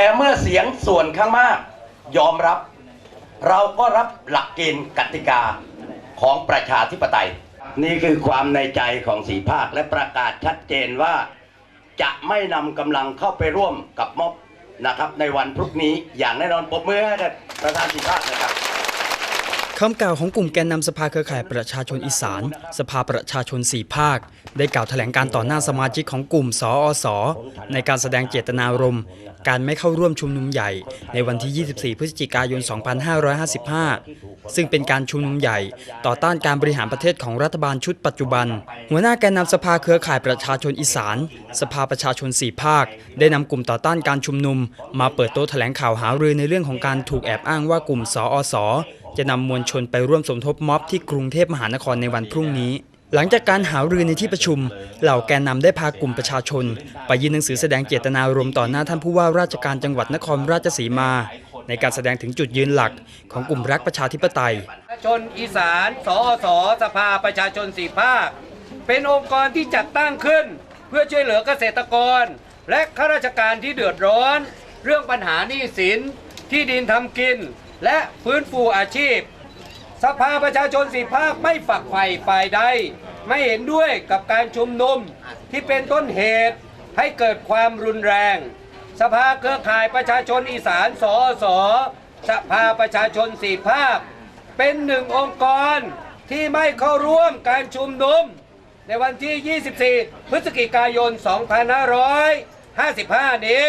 แต่เมื่อเสียงส่วนข้างมากยอมรับ เราก็รับหลักเกณฑ์กติกาของประชาธิปไตย นี่คือความในใจของสีภาคและประกาศชัดเจนว่า จะไม่นำกำลังเข้าไปร่วมกับม็อบนะครับ ในวันพรุ่งนี้อย่างแน่นอนปมมือให้กับประธานสีภาคนะครับ คำกล่าวของกลุ่มแกนนำสภาเครือข่ายประชาชนอีสาน สภาประชาชนสี่ภาค ได้กล่าวแถลงการต่อหน้าสมาชิกของกลุ่มสอสอในการแสดงเจตนารมณ์ การไม่เข้าร่วมชุมนุมใหญ่ ในวันที่ 24 พฤศจิกายน 2555 ซึ่งเป็นการชุมนุมใหญ่ต่อต้านการบริหารประเทศของรัฐบาลชุดปัจจุบัน หัวหน้าแกนนำสภาเครือข่ายประชาชนอีสาน สภาประชาชนสี่ภาค ได้นำกลุ่มต่อต้านการชุมนุม มาเปิดโต๊ะแถลงข่าวหารือในเรื่องของการถูกแอบอ้างว่ากลุ่มสอสอ จะนำมวลชนไปร่วมสมทบม็อบที่กรุงเทพมหานครในวันพรุ่งนี้ หลังจากการหารือในที่ประชุม เหล่าแกนนำได้พากลุ่มประชาชน ไปยื่นหนังสือแสดงเจตนารมณ์ต่อหน้าท่านผู้ว่าราชการจังหวัดนครราชสีมา ในการแสดงถึงจุดยืนหลักของกลุ่มรักประชาธิปไตย ชนอีสานสอสสภาประชาชนสี่ภาค เป็นองค์กรที่จัดตั้งขึ้น เพื่อช่วยเหลือเกษตรกร และข้าราชการที่เดือดร้อน เรื่องปัญหาหนี้สินที่ดินทำกิน และฟื้นฟูอาชีพ สภาประชาชนสี่ภาคไม่ฝักใฝ่ฝ่ายใด ไม่เห็นด้วยกับการชุมนุมที่เป็นต้นเหตุให้เกิดความรุนแรง สภาเครือข่ายประชาชนอีสานสอสอสภาประชาชนสี่ภาค เป็นหนึ่งองค์กรที่ไม่เข้าร่วมการชุมนุม ในวันที่ 24 พฤศจิกายน 2555 นี้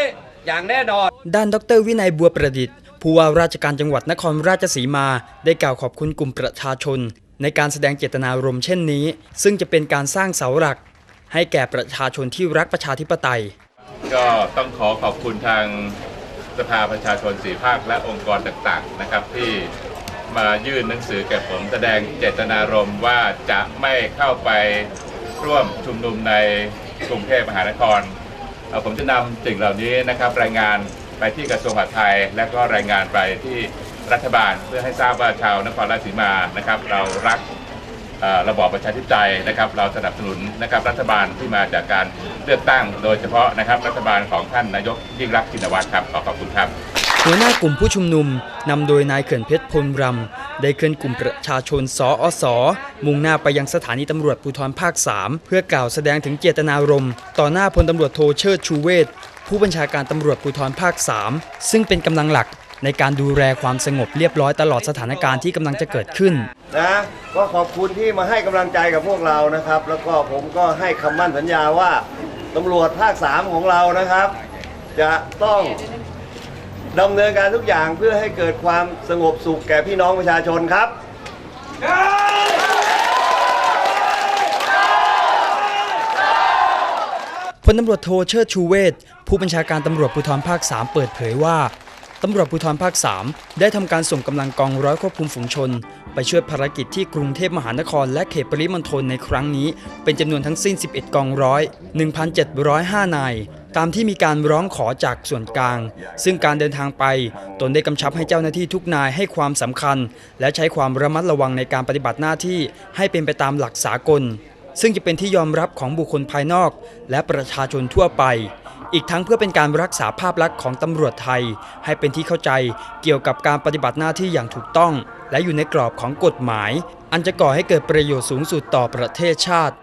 อย่างแน่นอน ด้านดรวินัยบัวประดิษฐ์ ผู้ว่าราชการจังหวัดนครราชสีมาได้กล่าวขอบคุณกลุ่มประชาชน ในการแสดงเจตนารมณ์เช่นนี้ ซึ่งจะเป็นการสร้างเสาหลัก ให้แก่ประชาชนที่รักประชาธิปไตย ก็ต้องขอขอบคุณทางสภาประชาชนสีภาคและองค์กรต่างๆนะครับที่มายื่นหนังสือแก่ผมแสดงเจตนารมณ์ว่าจะไม่เข้าไปร่วมชุมนุมในกรุงเทพมหานคร ผมจะนำสิ่งเหล่านี้นะครับรายงาน ไปที่กระทรวงมหาดไทย และก็รายงานไปที่รัฐบาลเพื่อให้ทราบว่าชาวนครราชสีมานะครับ เรารักระบอบประชาธิปไตยนะครับ เราสนับสนุนนะครับรัฐบาลที่มาจากการเลือกตั้ง โดยเฉพาะนะครับรัฐบาลของท่านนายกยิ่งรักษณ์ชินวัตรครับขอขอบคุณครับ หัวหน้ากลุ่มผู้ชุมนุมนำโดยนายเขื่อนเพชรพลรำได้เคลื่อนกลุ่มประชาชนสอสมุ่งหน้าไปยังสถานีตำรวจภูธรภาค 3 เพื่อกล่าวแสดงถึงเจตนารมณ์ต่อหน้าพลตำรวจโทเชิดชูเวศ ผู้บัญชาการตำรวจภูธรภาค 3 ซึ่งเป็นกำลังหลักในการดูแลความสงบเรียบร้อยตลอดสถานการณ์ที่กำลังจะเกิดขึ้น นะก็ขอบคุณที่มาให้กำลังใจกับพวกเรานะครับ แล้วก็ผมก็ให้คำมั่นสัญญาว่าตำรวจภาค3ของเรานะครับ จะต้องดำเนินการทุกอย่างเพื่อให้เกิดความสงบสุขแก่พี่น้องประชาชนครับ ลตำรวจโทเชิดชูเวศผู้บัญชาการตำรวจภูธรภาค 3 เปิดเผยว่าตำรวจภูธรภาค 3 ได้ทำการส่งกำลังกองร้อยควบคุมฝูงชน ไปช่วยภารกิจที่กรุงเทพมหานคร และเขตปริมณฑลในครั้งนี้ เป็นจำนวนทั้งสิ้น 11 กองร้อย 1,705 นาย ตามที่มีการร้องขอจากส่วนกลาง ซึ่งการเดินทางไป ตนได้กำชับให้เจ้าหน้าที่ทุกนายให้ความสำคัญ และใช้ความระมัดระวังในการปฏิบัติหน้าที่ให้เป็นไปตามหลักสากล ซึ่งจะเป็นที่ยอมรับของบุคคลภายนอก และประชาชนทั่วไป อีกทั้งเพื่อเป็นการรักษาภาพลักษณ์ของตำรวจไทย ให้เป็นที่เข้าใจเกี่ยวกับการปฏิบัติหน้าที่อย่างถูกต้อง และอยู่ในกรอบของกฎหมาย อันจะก่อให้เกิดประโยชน์สูงสุดต่อประเทศชาติ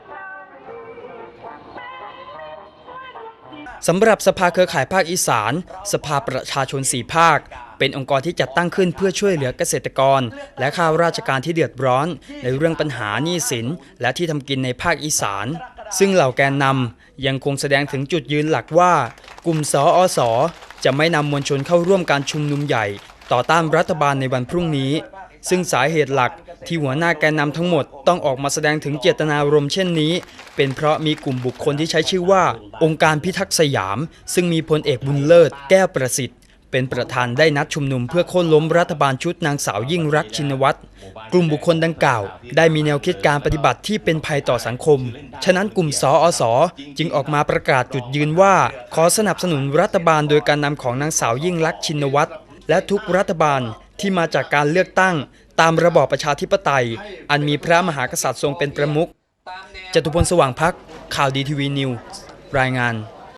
สำหรับสภาเครือข่ายภาคอีสาน สภาประชาชนสี่ภาค เป็นองค์กรที่จัดตั้งขึ้นเพื่อช่วยเหลือเกษตรกร และข้าราชการที่เดือดร้อน ในเรื่องปัญหาหนี้สิน และที่ทำกินในภาคอีสาน ซึ่งเหล่าแกนนำยังคงแสดงถึงจุดยืนหลักว่า กลุ่มสออสอจะไม่นำมวลชนเข้าร่วมการชุมนุมใหญ่ ต่อต้านรัฐบาลในวันพรุ่งนี้ ซึ่งสาเหตุหลักที่หัวหน้าแกนนำทั้งหมดต้องออกมาแสดงถึงเจตนารมณ์เช่นนี้ เป็นเพราะมีกลุ่มบุคคลที่ใช้ชื่อว่า องค์การพิทักษ์สยาม ซึ่งมีพลเอกบุญเลิศ แก้วประสิทธิ์ เป็นประธานได้นัดชุมนุมเพื่อโค่นล้มรัฐบาลชุดนางสาวยิ่งรักชินวัตร กลุ่มบุคคลดังกล่าว ได้มีแนวคิดการปฏิบัติที่เป็นภัยต่อสังคม ฉะนั้นกลุ่มสอสอจึงออกมาประกาศจุดยืนว่า ขอสนับสนุนรัฐบาลโดยการนำของนางสาวยิ่งรักชินวัตร และทุกรัฐบาลที่มาจากการเลือกตั้ง ตามระบอบประชาธิปไตย อันมีพระมหากษัตริย์ทรงเป็นประมุขจตุพลสว่างพักข่าวดีทีวีนิวรายงาน